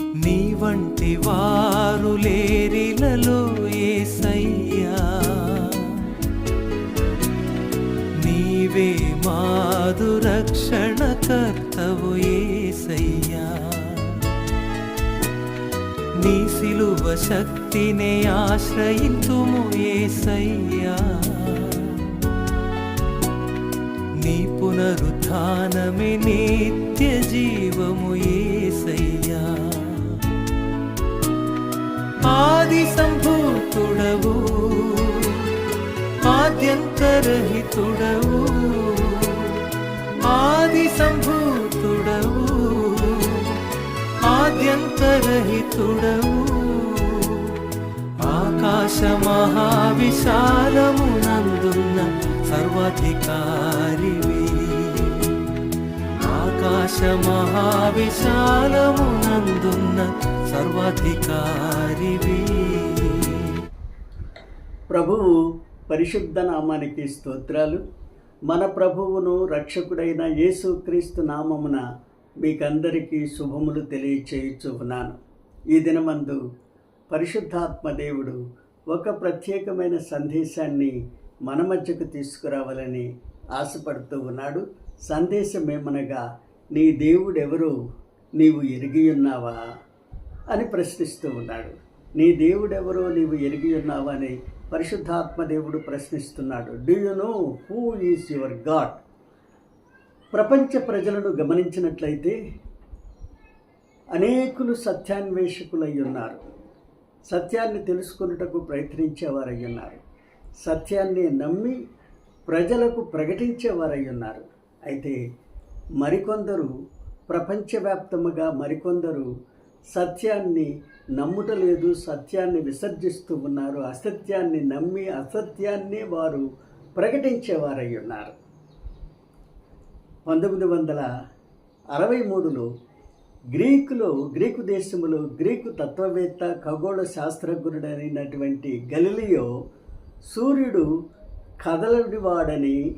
నీ వంటి వారు లేరిలలో ఏసయ్యా. నీవే మాదు రక్షణ కర్తవు ఏసయ్యా. నీ సిలువ శక్తిని ఆశ్రయించుము ఏసయ్యా. నీ పునరుత్నమే నిత్య జీవము ఏసయ్యా. ఆది సంభూతుడవు ఆద్యంతరహితుడవు. ఆది సంభూతుడవు ఆద్యంతరహితుడవు. ఆకాశ మహావిశాలమునందున్న సర్వాధికారివి. ఆకాశ మహావిశాలమునందున్న సర్వాధికారివి. ప్రభువు పరిశుద్ధ నామానికి స్తోత్రాలు. మన ప్రభువును రక్షకుడైన యేసుక్రీస్తు నామమున మీకందరికీ శుభములు తెలియచేయచ్చు ఉన్నాను ఈ దినమందు పరిశుద్ధాత్మ దేవుడు ఒక ప్రత్యేకమైన సందేశాన్ని మన మధ్యకు తీసుకురావాలని ఆశపడుతూ ఉన్నాడు. సందేశం ఏమనగా నీ దేవుడెవరో? నీవు ఎరిగి ఉన్నావా? అని ప్రశ్నిస్తూ ఉన్నాడు. నీ దేవుడెవరో నీవు ఎరిగి ఉన్నావని అని పరిశుద్ధాత్మ దేవుడు ప్రశ్నిస్తున్నాడు. Do you know who is your God ప్రపంచ ప్రజలను గమనించినట్లయితే అనేకులు సత్యాన్వేషకులై ఉన్నారు. సత్యాన్ని తెలుసుకున్నటకు ప్రయత్నించేవారై ఉన్నారు. సత్యాన్ని నమ్మి ప్రజలకు ప్రకటించేవారై ఉన్నారు. అయితే మరికొందరు ప్రపంచవ్యాప్తముగా మరికొందరు సత్యాన్ని నమ్ముటలేదు సత్యాన్ని విసర్జిస్తూ ఉన్నారు. అసత్యాన్ని నమ్మి అసత్యాన్ని వారు ప్రకటించేవారై ఉన్నారు. పంతొమ్మిది వందల అరవై మూడులో గ్రీకులో గ్రీకు దేశంలో గ్రీకు తత్వవేత్త ఖగోళ శాస్త్రజ్ఞుడైనటువంటి గలిలియో సూర్యుడు కదలనివాడని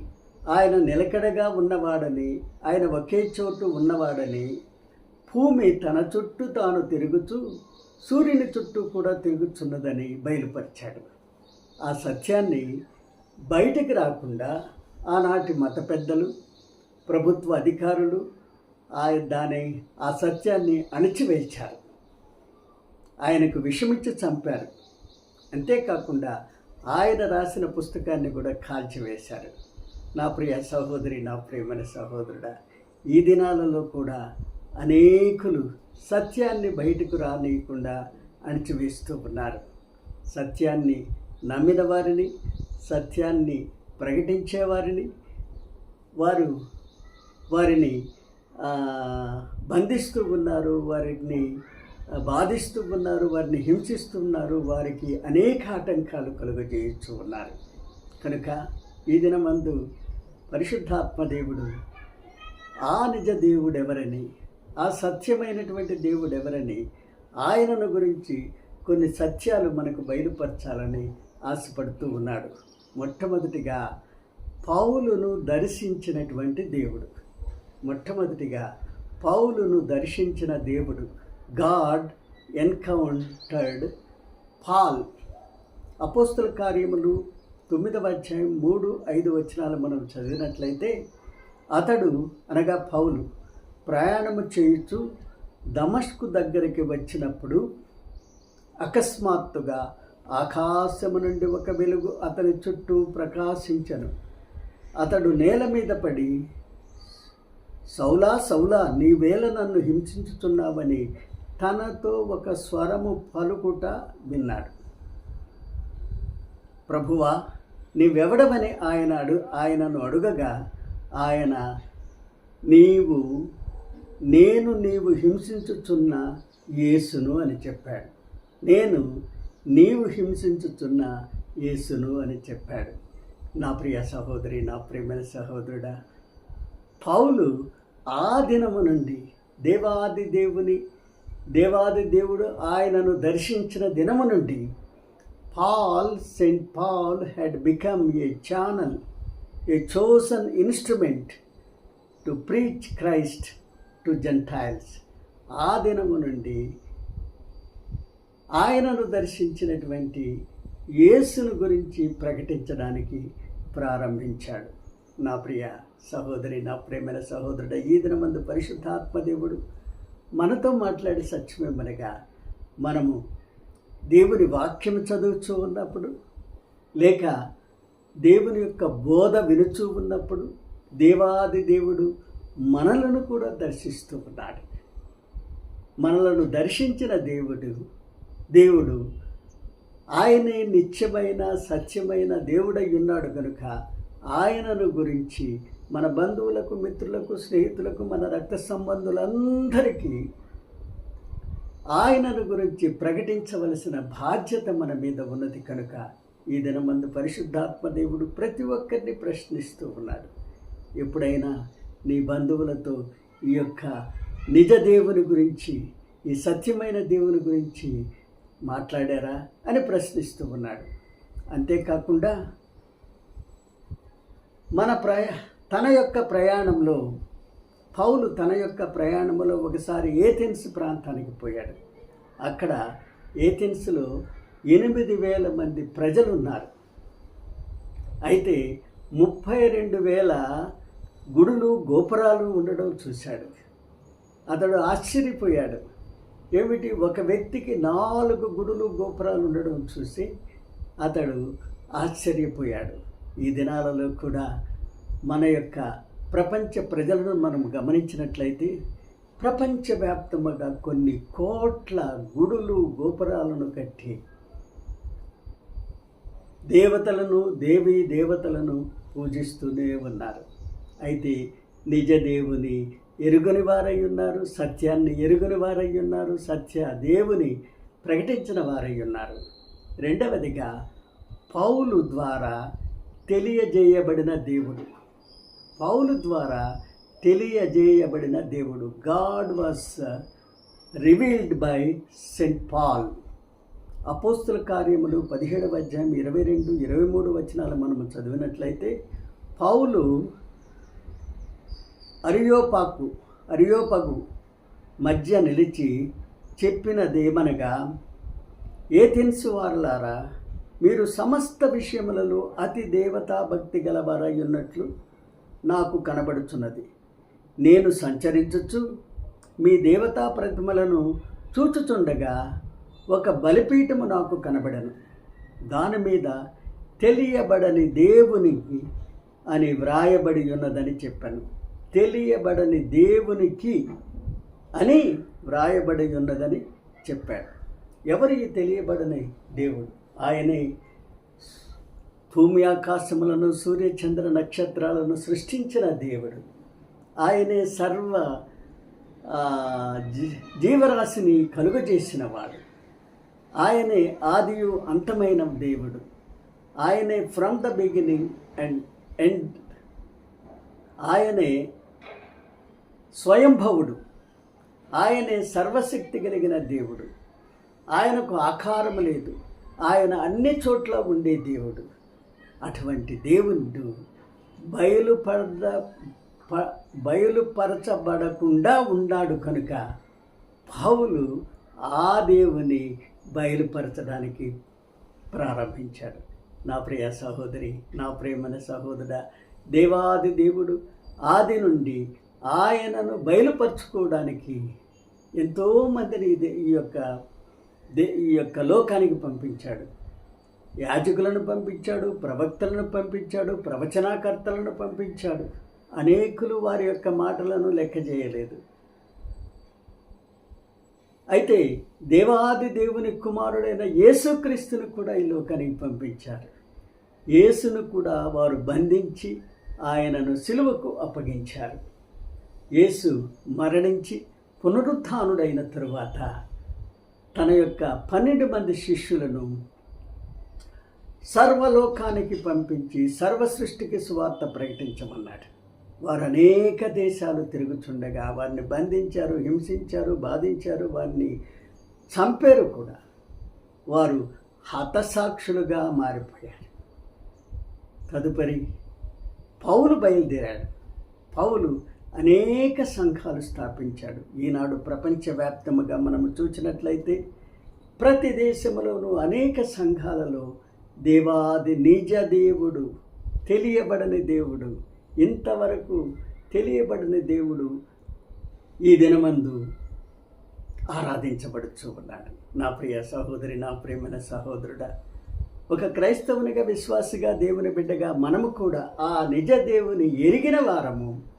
ఆయన నిలకడగా ఉన్నవాడని ఆయన ఒకే చోటు ఉన్నవాడని భూమి తన చుట్టూ తాను తిరుగుతూ సూర్యుని చుట్టూ కూడా తిరుగుతున్నదని బయలుపరిచాడు. ఆ సత్యాన్ని బయటికి రాకుండా ఆనాటి మత పెద్దలు ప్రభుత్వ అధికారులు ఆ దాని ఆ సత్యాన్ని అణిచివేశారు. ఆయనకు విషమిచ్చి చంపారు. అంతేకాకుండా ఆయన రాసిన పుస్తకాన్ని కూడా కాల్చివేశారు. నా ప్రియ సహోదరి నా ప్రియమైన సహోదరుడా ఈ దినాలలో కూడా అనేకులు సత్యాన్ని బయటకు రానియకుండా అణిచివేస్తూ ఉన్నారు. సత్యాన్ని నమ్మిన వారిని సత్యాన్ని ప్రకటించేవారిని వారు వారిని బంధిస్తూ ఉన్నారు వారిని బాధిస్తూ ఉన్నారు వారిని హింసిస్తున్నారు వారికి అనేక ఆటంకాలు కలుగజేయచ్చు ఉన్నారు. కనుక ఈ దినమందు పరిశుద్ధాత్మ దేవుడు ఆ నిజ దేవుడు ఎవరని ఆ సత్యమైనటువంటి దేవుడు ఎవరని ఆయనను గురించి కొన్ని సత్యాలు మనకు బయలుపరచాలని ఆశపడుతూ ఉన్నాడు. మొట్టమొదటిగా పౌలును దర్శించినటువంటి దేవుడు. మొట్టమొదటిగా పౌలును దర్శించిన దేవుడు గాడ్ ఎన్కౌంటర్డ్ పాల్. అపోస్తుల కార్యములు తొమ్మిదవ అధ్యాయం మూడు ఐదు వచనాలు మనం చదివినట్లయితే అతడు అనగా పౌలు ప్రయాణము చేయుచు దమస్కు దగ్గరికి వచ్చినప్పుడు అకస్మాత్తుగా ఆకాశము నుండి ఒక వెలుగు అతని చుట్టూ ప్రకాశించను. అతడు నేల మీద పడి సౌలా సౌలా నీవేళ నన్ను హింసించుతున్నావని తనతో ఒక స్వరము పలుకుట విన్నాడు. ప్రభువా నీవెవడమని ఆయన అడు ఆయనను అడుగగా ఆయన నీవు నేను నీవు హింసించుచున్న యేసును అని చెప్పాడు. నేను నీవు హింసించుచున్న యేసును అని చెప్పాడు. నా ప్రియ సహోదరి నా ప్రియమైన సహోదరుడా పౌలు ఆ దినము నుండి దేవాది దేవుని దేవాది దేవుడు ఆయనను దర్శించిన దినము నుండి Paul Saint Paul had become a channel a chosen instrument to preach Christ to Gentiles ఆ దినము నుండి ఆయనను దర్శించినటువంటి యేసును గురించి ప్రకటించడానికి ప్రారంభించాడు. నా ప్రియ సహోదరి నా ప్రేమైన సహోదరుడు ఈ దినమందు పరిశుద్ధాత్మదేవుడు మనతో మాట్లాడే సత్యమేమనగా మనము దేవుని వాక్యం చదువుతూ ఉన్నప్పుడు లేక దేవుని యొక్క బోధ వినుచూ ఉన్నప్పుడు దేవాది దేవుడు మనలను కూడా దర్శిస్తూ ఉన్నాడు. మనలను దర్శించిన దేవుడు దేవుడు ఆయనే నిత్యమైన సత్యమైన దేవుడై ఉన్నాడు కనుక ఆయనను గురించి మన బంధువులకు మిత్రులకు స్నేహితులకు మన రక్త సంబంధులందరికీ ఆయనను గురించి ప్రకటించవలసిన బాధ్యత మన మీద ఉన్నది కనుక ఈ దినమందు పరిశుద్ధాత్మ దేవుడు ప్రతి ఒక్కరిని ప్రశ్నిస్తూ ఉన్నాడు. ఎప్పుడైనా నీ బంధువులతో ఈ యొక్క నిజ దేవుని గురించి ఈ సత్యమైన దేవుని గురించి మాట్లాడారా అని ప్రశ్నిస్తూ ఉన్నాడు. అంతేకాకుండా మన ప్రయా తన యొక్క ప్రయాణంలో పౌలు తన యొక్క ప్రయాణంలో ఒకసారి ఏథెన్స్ ప్రాంతానికి పోయాడు. అక్కడ ఏథెన్స్లో ఎనిమిది వేల మంది ప్రజలు ఉన్నారు అయితే ముప్పై రెండు వేల గుడులు గోపురాలు ఉండడం చూశాడు. అతడు ఆశ్చర్యపోయాడు. ఏమిటి? ఒక వ్యక్తికి నాలుగు గుడులు గోపురాలు ఉండడం చూసి అతడు ఆశ్చర్యపోయాడు. ఈ దినాలలో కూడా మన యొక్క ప్రపంచ ప్రజలను మనం గమనించినట్లయితే ప్రపంచవ్యాప్తముగా కొన్ని కోట్ల గుడులు గోపురాలను కట్టి దేవతలను దేవీ దేవతలను పూజిస్తూనే ఉన్నారు. అయితే నిజ దేవుని ఎరుగని వారై ఉన్నారు సత్యాన్ని ఎరుగని వారై ఉన్నారు సత్య దేవుని ప్రకటించిన వారై ఉన్నారు. రెండవదిగా పౌలు ద్వారా తెలియజేయబడిన దేవుడు. పౌలు ద్వారా తెలియజేయబడిన దేవుడు. God was revealed by Saint Paul. అపోస్తుల కార్యములు పదిహేడవ అధ్యాయం ఇరవై రెండు ఇరవై మూడు వచనాలు మనము చదివినట్లయితే పౌలు అరియోపాకు అరియోపగు మధ్య నిలిచి చెప్పినదేమనగా ఏథెన్స్ వారులారా మీరు సమస్త విషయములలో అతి దేవతా భక్తి గలవారై ఉన్నట్లు నాకు కనబడుచున్నది. నేను సంచరించచ్చు మీ దేవతా ప్రతిమలను చూచుచుండగా ఒక బలిపీఠము నాకు కనబడను. దాని మీద తెలియబడని దేవునికి అని వ్రాయబడి ఉన్నదని చెప్పాను. తెలియబడని దేవునికి అని వ్రాయబడి ఉన్నదని చెప్పాడు. ఎవరి తెలియబడని దేవుడు? ఆయనే భూమి ఆకాశములను సూర్యచంద్ర నక్షత్రాలను సృష్టించిన దేవుడు. ఆయనే సర్వ జీ- జీవరాశిని కలుగజేసిన వాడు ఆయనే ఆదియు అంతమైన దేవుడు. ఆయనే from the beginning and end ఆయనే స్వయంభవుడు. ఆయనే సర్వశక్తి కలిగిన దేవుడు. ఆయనకు ఆకారం లేదు. ఆయన అన్ని చోట్ల ఉండే దేవుడు. అటువంటి దేవుడు బయలుపడ ప- బయలుపరచబడకుండా ఉన్నాడు కనుక పావులు ఆ దేవుని బయలుపరచడానికి ప్రారంభించాడు. నా ప్రియ సహోదరి నా ప్రేమన సహోదర దేవాది దేవుడు ఆది నుండి ఆయనను బయలుపరచుకోవడానికి ఎంతోమందిని ఇది- ఈ యొక్క దే ఈ యొక్క లోకానికి పంపించాడు. యాజకులను పంపించాడు ప్రవక్తలను పంపించాడు ప్రవచనాకర్తలను పంపించాడు. అనేకులు వారి యొక్క మాటలను లెక్క చేయలేదు. అయితే దేవాది దేవుని కుమారుడైన యేసుక్రీస్తును కూడా ఈ లోకానికి పంపించారు. యేసును కూడా వారు బంధించి ఆయనను సిలువకు అప్పగించారు. యేసు మరణించి పునరుత్డైన తరువాత తన యొక్క పన్నెండు మంది శిష్యులను సర్వలోకానికి పంపించి సర్వ సృష్టికి సువార్త ప్రకటించమన్నాడు. వారు అనేక దేశాలు తిరుగుచుండగా వారిని బంధించారు హింసించారు బాధించారు వారిని చంపారు కూడా. వారు హతసాక్షులుగా మారిపోయారు. తదుపరి పౌలు బయలుదేరాడు. పౌలు అనేక సంఘాలు స్థాపించాడు. ఈనాడు ప్రపంచవ్యాప్తముగా మనము చూసినట్లయితే ప్రతి దేశంలోనూ అనేక సంఘాలలో దేవాది నిజ దేవుడు తెలియబడని దేవుడు ఇంతవరకు తెలియబడని దేవుడు ఈ దినమందు ఆరాధించబడుచు ఉన్నాడు. నా ప్రియ సహోదరి నా ప్రేమైన సహోదరుడా ఒక క్రైస్తవునిగా విశ్వాసిగా దేవుని బిడ్డగా మనము కూడా ఆ నిజ దేవుని ఎరిగిన వారము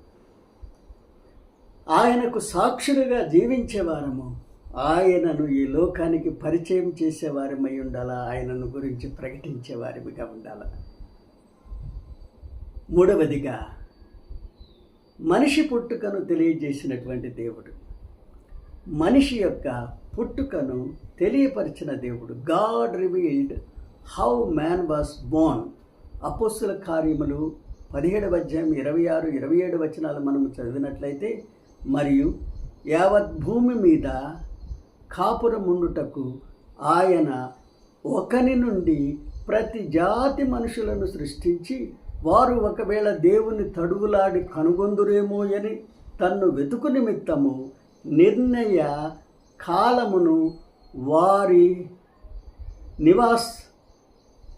ఆయనకు సాక్షులుగా జీవించేవారము. ఆయనను ఈ లోకానికి పరిచయం చేసేవారమై ఉండాలా? ఆయనను గురించి ప్రకటించేవారిగా ఉండాలా? మూడవదిగా మనిషి పుట్టుకను తెలియజేసినటువంటి దేవుడు. మనిషి యొక్క పుట్టుకను తెలియపరిచిన దేవుడు. God revealed how man was born అపోస్తుల కార్యములు పదిహేడవ అధ్యాయం ఇరవై ఆరు ఇరవై ఏడు వచనాలు మనము చదివినట్లయితే మరియు యావత్ భూమి మీద కాపురముండుటకు ఆయన ఒకని నుండి ప్రతి జాతి మనుషులను సృష్టించి వారు ఒకవేళ దేవుని తడువులాడి కనుగొందురేమో అని తన్ను వెతుకు నిమిత్తము నిర్ణయ కాలమును వారి నివాస్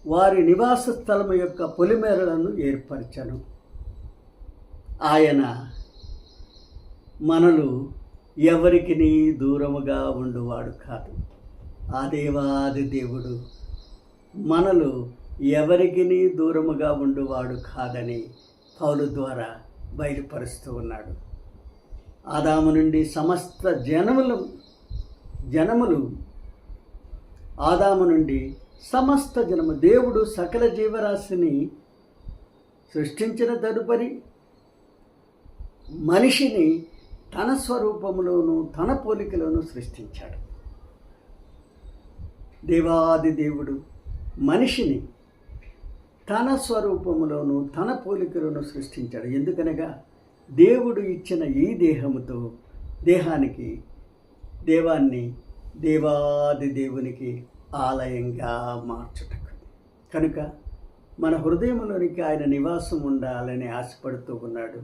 వారి నివాస స్థలము యొక్క పొలిమేరలను ఏర్పరచను. ఆయన మనలు ఎవరికి దూరముగా ఉండువాడు కాదు. ఆ దేవాది దేవుడు మనలు ఎవరికి దూరముగా ఉండువాడు కాదని పౌలు ద్వారా బయలుపరుస్తూ ఉన్నాడు. ఆదాము నుండి సమస్త జనములు జనములు ఆదాము నుండి సమస్త జనము దేవుడు సకల జీవరాశిని సృష్టించిన తదుపరి మనిషిని తన స్వరూపములోను తన పోలికలోను సృష్టించాడు. దేవాది దేవుడు మనిషిని తన స్వరూపములోను తన పోలికలోను సృష్టించాడు. ఎందుకనగా దేవుడు ఇచ్చిన ఈ దేహముతో దేహానికి దేవాన్ని దేవాది దేవునికి ఆలయంగా మార్చుటకు. కనుక మన హృదయంలోనికి ఆయన నివాసం ఉండాలని ఆశపడుతూ ఉన్నాడు.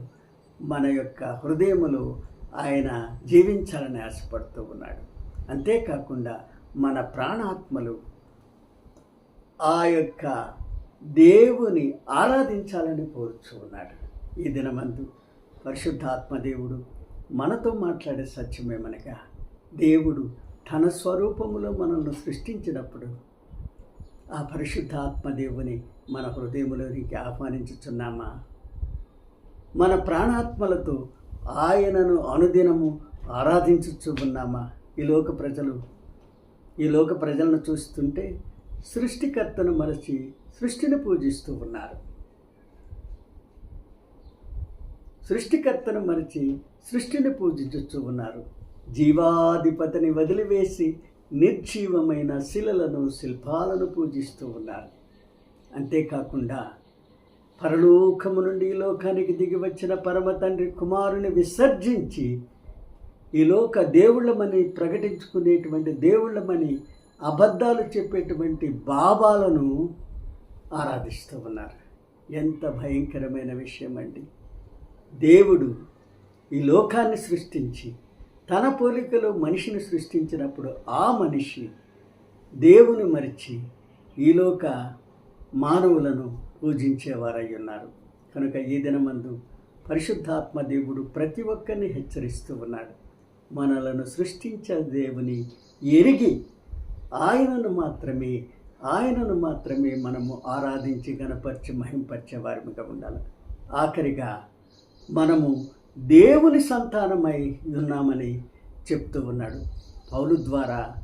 మన యొక్క హృదయములో ఆయన జీవించాలని ఆశపడుతూ ఉన్నాడు. అంతేకాకుండా మన ప్రాణాత్మలు ఆ యొక్క దేవుని ఆరాధించాలని కోరుచు ఉన్నాడు. ఈ దినమందు పరిశుద్ధాత్మ దేవుడు మనతో మాట్లాడే సత్యమేమనగా దేవుడు తన స్వరూపములో మనల్ని సృష్టించినప్పుడు ఆ పరిశుద్ధాత్మ దేవుని మన హృదయములోనికి ఆహ్వానించుచున్నామా? మన ప్రాణాత్మలతో ఆయనను అనుదినము ఆరాధించుచు ఉన్నామా ఈ లోక ప్రజలు ఈ లోక ప్రజలను చూస్తుంటే సృష్టికర్తను మరచి సృష్టిని పూజిస్తూ ఉన్నారు. సృష్టికర్తను మరచి సృష్టిని పూజించుచూ ఉన్నారు. జీవాధిపతిని వదిలివేసి నిర్జీవమైన శిలలను శిల్పాలను పూజిస్తూ ఉన్నారు. అంతేకాకుండా పరలోకము నుండి ఈ లోకానికి దిగి వచ్చిన పరమ తండ్రి కుమారుని విసర్జించి ఈ లోక దేవుళ్ళమని ప్రకటించుకునేటువంటి దేవుళ్ళమని అబద్ధాలు చెప్పేటువంటి బాబాలను ఆరాధిస్తూ ఉన్నారు. ఎంత భయంకరమైన విషయం అండి. దేవుడు ఈ లోకాన్ని సృష్టించి తన పోలికలో మనిషిని సృష్టించినప్పుడు ఆ మనిషి దేవుని మరిచి ఈలోక మానవులను పూజించేవారై ఉన్నారు కనుక ఈ దినమందు పరిశుద్ధాత్మ దేవుడు ప్రతి ఒక్కరిని హెచ్చరిస్తూ ఉన్నాడు. మనలను సృష్టించే దేవుని ఎరిగి ఆయనను మాత్రమే ఆయనను మాత్రమే మనము ఆరాధించి గణపరిచి మహింపరిచేవారిగా ఉండాలి. ఆఖరిగా మనము దేవుని సంతానమై ఉన్నామని చెప్తూ ఉన్నాడు. పౌలు ద్వారా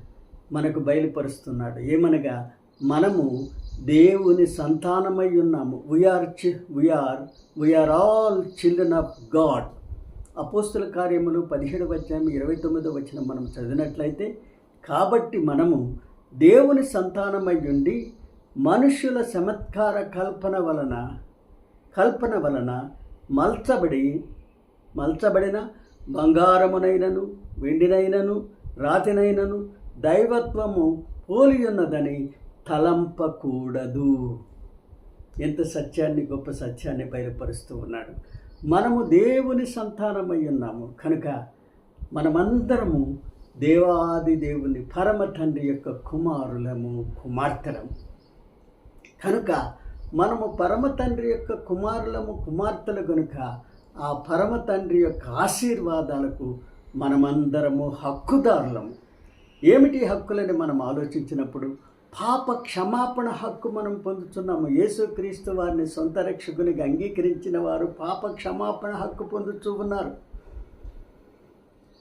మనకు బయలుపరుస్తున్నాడు. ఏమనగా మనము దేవుని సంతానమై ఉన్నాము. వీఆర్ చి we are we are all children of God అపోస్తుల కార్యములు పదిహేడు అధ్యాయం ఇరవై తొమ్మిదో వచ్చిన మనం చదివినట్లయితే కాబట్టి మనము దేవుని సంతానమై ఉండి మనుషుల చమత్కార కల్పన వలన కల్పన వలన మల్చబడి మల్చబడిన బంగారమునైనను వెండినైనను రాతినైనను దైవత్వము పోలియున్నదని తలంపకూడదు. ఎంత సత్యాన్ని గొప్ప సత్యాన్ని బయలుపరుస్తూ ఉన్నాడు. మనము దేవుని సంతానమై ఉన్నాము. కనుక మనమందరము దేవాది దేవుని పరమ తండ్రి యొక్క కుమారులము కుమార్తెలము కనుక మనము పరమ తండ్రి యొక్క కుమారులము కుమార్తెలు కనుక ఆ పరమ తండ్రి యొక్క ఆశీర్వాదాలకు మనమందరము హక్కుదారులము. ఏమిటి హక్కులని మనం ఆలోచించినప్పుడు? పాప క్షమాపణ హక్కు మనం పొందుతున్నాము. యేసుక్రీస్తు వారిని సొంత రక్షకునిగా అంగీకరించిన వారు పాప క్షమాపణ హక్కు పొందుతూ ఉన్నారు.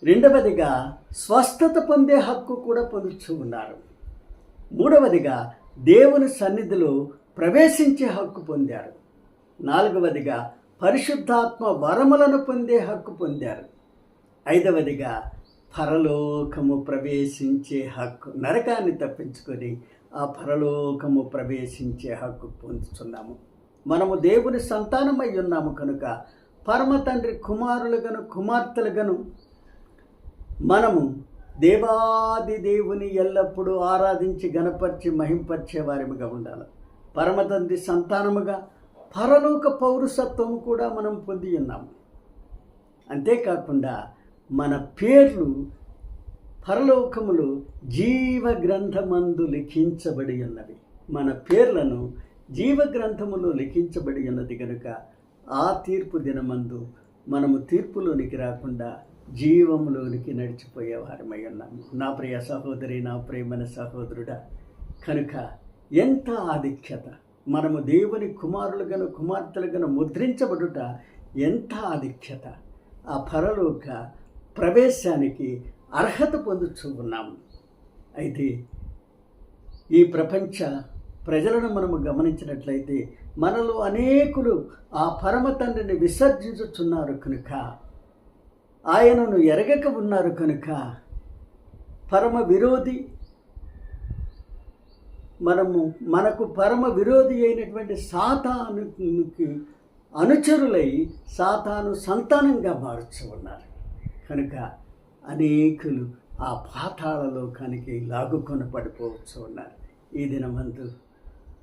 రెండవదిగా స్వస్థత పొందే హక్కు కూడా పొందుతూ ఉన్నారు. మూడవదిగా దేవుని సన్నిధిలో ప్రవేశించే హక్కు పొందారు. నాలుగవదిగా పరిశుద్ధాత్మ వరములను పొందే హక్కు పొందారు. ఐదవదిగా పరలోకము ప్రవేశించే హక్కు నరకాన్ని తప్పించుకొని ఆ పరలోకము ప్రవేశించే హక్కు పొందుతున్నాము మనము దేవుని సంతానమై ఉన్నాము కనుక పరమ తండ్రి కుమారులుగను కుమార్తెలుగను మనము దేవాది దేవుని ఎల్లప్పుడూ ఆరాధించి గణపరిచి మహింపరిచే వారిగా ఉండాలి. పరమతండ్రి సంతానముగా పరలోక పౌరసత్వము కూడా మనం పొంది ఉన్నాము. అంతేకాకుండా మన పేర్లు పరలోకములు జీవ గ్రంథమందు లిఖించబడి ఉన్నవి. మన పేర్లను జీవ గ్రంథములో లిఖించబడి ఉన్నది కనుక ఆ తీర్పు దినమందు మనము తీర్పులోనికి రాకుండా జీవములోనికి నడిచిపోయే వారమై ఉన్నాము నా ప్రియ సహోదరి నా ప్రేమన సహోదరుడా కనుక ఎంత ఆధిక్యత మనము దేవుని కుమారులుగాను కుమార్తెలుగాను ముద్రించబడుట ఎంత ఆధిక్యత ఆ పరలోక ప్రవేశానికి అర్హత పొందుతూ ఉన్నాము. అయితే ఈ ప్రపంచ ప్రజలను మనము గమనించినట్లయితే మనలో అనేకులు ఆ పరమ తండ్రిని విసర్జించుచున్నారు కనుక ఆయనను ఎరగక ఉన్నారు కనుక పరమ విరోధి మనము మనకు పరమ విరోధి అయినటువంటి సాతానుకి అనుచరులై సాతాను సంతానంగా మారుచు ఉన్నారు. కనుక అనేకులు ఆ పాతాళలోకానికి లాగుకొని పడిపోవచ్చు ఉన్నారు ఈ దినమందు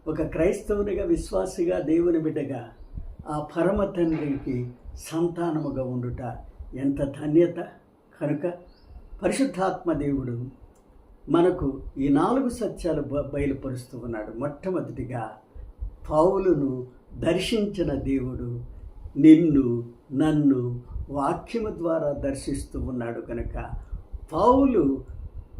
ఒక క్రైస్తవునిగా విశ్వాసిగా దేవుని బిడ్డగా ఆ పరమ తండ్రికి సంతానముగా ఉండుట ఎంత ధన్యత! కనుక పరిశుద్ధాత్మ దేవుడు మనకు ఈ నాలుగు సత్యాలు బ- బయలుపరుస్తూ ఉన్నాడు. మొట్టమొదటిగా పౌలును దర్శించిన దేవుడు నిన్ను నన్ను వాక్యము ద్వారా దర్శిస్తూ ఉన్నాడు కనుక పౌలు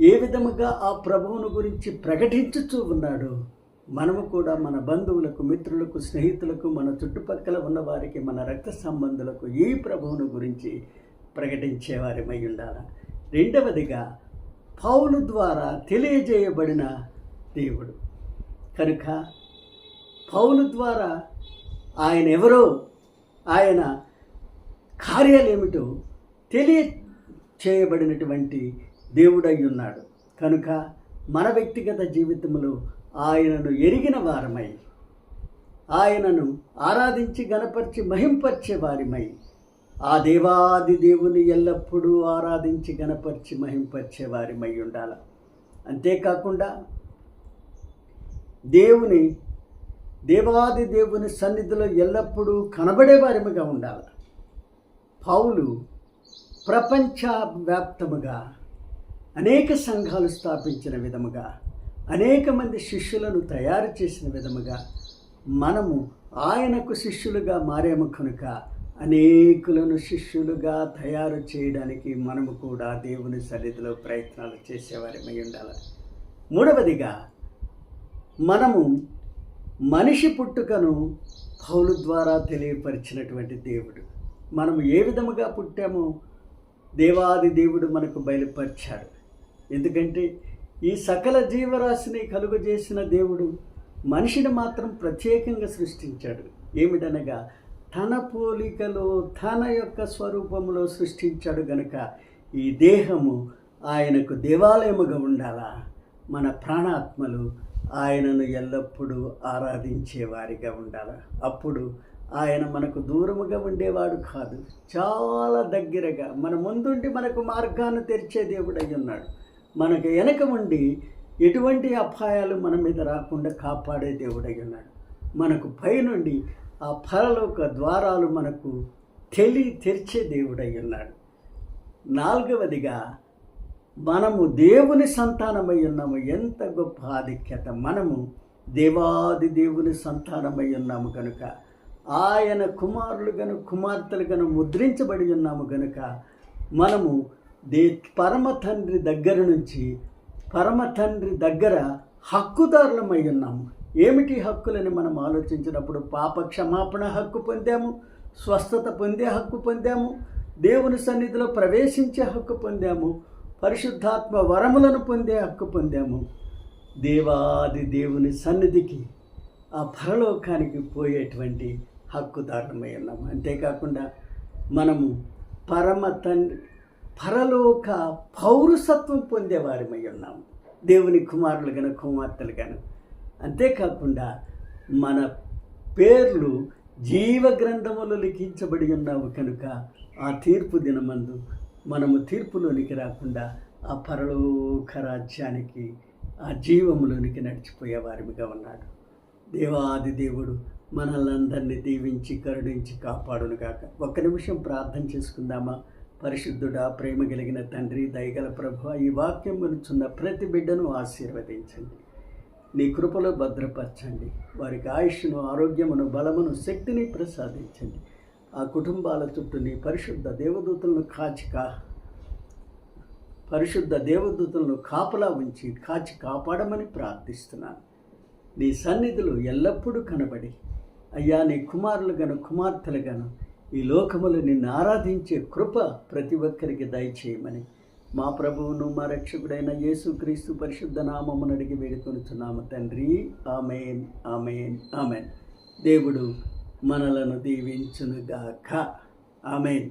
ఏ విధముగా ఆ ప్రభువును గురించి ప్రకటించుతూ ఉన్నాడు? మనము కూడా మన బంధువులకు మిత్రులకు స్నేహితులకు మన చుట్టుపక్కల ఉన్న వారికి మన రక్త సంబంధులకు ఈ ప్రభువును గురించి ప్రకటించేవారిమై ఉండాలి? రెండవదిగా పౌలు ద్వారా తెలియజేయబడిన దేవుడు. కనుక పౌలు ద్వారా ఆయన ఎవరో ఆయన కార్యాలేమిటో తెలియ చేయబడినటువంటి దేవుడై ఉన్నాడు కనుక మన వ్యక్తిగత జీవితంలో ఆయనను ఎరిగిన వారమై ఆయనను ఆరాధించి గణపరిచి మహింపరిచే వారిమై ఆ దేవాది దేవుని ఎల్లప్పుడూ ఆరాధించి గణపరిచి మహింపరిచే వారిమై ఉండాల. అంతేకాకుండా దేవుని దేవాది దేవుని సన్నిధిలో ఎల్లప్పుడూ కనబడే వారిగా ఉండాలి. పౌలు ప్రపంచవ్యాప్తముగా అనేక సంఘాలు స్థాపించిన విధముగా అనేక మంది శిష్యులను తయారు చేసిన విధముగా మనము ఆయనకు శిష్యులుగా మారేము కనుక అనేకులను శిష్యులుగా తయారు చేయడానికి మనము కూడా దేవుని సన్నిధిలో ప్రయత్నాలు చేసేవారమై ఉండాలి. మూడవదిగా మనము మనిషి పుట్టుకను పౌలు ద్వారా తెలియపరిచినటువంటి దేవుడు. మనము ఏ విధముగా పుట్టామో దేవాది దేవుడు మనకు బయలుపరిచాడు. ఎందుకంటే ఈ సకల జీవరాశిని కలుగజేసిన దేవుడు మనిషిని మాత్రం ప్రత్యేకంగా సృష్టించాడు. ఏమిటనగా తన పోలికలో తన యొక్క స్వరూపంలో సృష్టించాడు గనుక ఈ దేహము ఆయనకు దేవాలయముగా ఉండాలా? మన ప్రాణాత్మలు ఆయనను ఎల్లప్పుడూ ఆరాధించే వారిగా ఉండాలి? అప్పుడు ఆయన మనకు దూరముగా ఉండేవాడు కాదు. చాలా దగ్గరగా మన ముందుండి మనకు మార్గాన్ని తెరిచే దేవుడై ఉన్నాడు. మనకు వెనక ఉండి ఎటువంటి అపాయాలు మన మీద రాకుండా కాపాడే దేవుడై ఉన్నాడు. మనకు పైనుండి ఆ పరలోక ద్వారాలు మనకు తెలి తెరిచే దేవుడై ఉన్నాడు. నాలుగవదిగా మనము దేవుని సంతానమై ఉన్నాము. ఎంత గొప్ప ఆధిక్యత. మనము దేవాది దేవుని సంతానమై ఉన్నాము కనుక ఆయన కుమారులు గను కుమార్తెలు గను ముద్రించబడి ఉన్నాము గనుక మనము దే పరమ తండ్రి దగ్గర నుంచి పరమ తండ్రి దగ్గర హక్కుదారులమై ఉన్నాము. ఏమిటి హక్కులని మనం ఆలోచించినప్పుడు? పాప క్షమాపణ హక్కు పొందాము స్వస్థత పొందే హక్కు పొందాము దేవుని సన్నిధిలో ప్రవేశించే హక్కు పొందాము పరిశుద్ధాత్మ వరములను పొందే హక్కు పొందాము. దేవాది దేవుని సన్నిధికి ఆ పరలోకానికి పోయేటువంటి హక్కుదారులమై ఉన్నాము అంతేకాకుండా మనము పరమ తండ్రి పరలోక పౌరసత్వం పొందేవారమై ఉన్నాము దేవుని కుమారులు గను కుమార్తెలు గను. అంతేకాకుండా మన పేర్లు జీవ గ్రంథములు లిఖించబడి ఉన్నాము కనుక ఆ తీర్పు దినమందు మనము తీర్పులోనికి రాకుండా ఆ పరలోక రాజ్యానికి ఆ జీవములోనికి నడిచిపోయేవారిగా ఉన్నాడు. దేవాది దేవుడు మనల్ని దీవించి కరుణించి కాపాడును గాక ఒక్క నిమిషం ప్రార్థన చేసుకుందామా? పరిశుద్ధుడా ప్రేమ కలిగిన తండ్రి దయగల ప్రభు ఈ వాక్యం గురించున్న ప్రతి బిడ్డను ఆశీర్వదించండి. నీ కృపలో భద్రపరచండి. వారికి ఆయుష్ను ఆరోగ్యమును బలమును శక్తిని ప్రసాదించండి. ఆ కుటుంబాల చుట్టూ నీ పరిశుద్ధ దేవదూతలను కాచి కా పరిశుద్ధ దేవదూతలను కాపలా ఉంచి కాచి కాపాడమని ప్రార్థిస్తున్నాను. నీ సన్నిధులు ఎల్లప్పుడూ కనబడి అయ్యా నీ కుమారులు గను కుమార్తెలు గను ఈ లోకములు నిన్ను ఆరాధించే కృప ప్రతి ఒక్కరికి దయచేయమని మా ప్రభువును మా రక్షకుడైన యేసుక్రీస్తు పరిశుద్ధ నామమును అడిగి వేడుకొనుచున్నాము. తండ్రి ఆమెన్ ఆమెన్ ఆమెన్. దేవుడు మనలను దీవించునుగాక. ఆమెన్.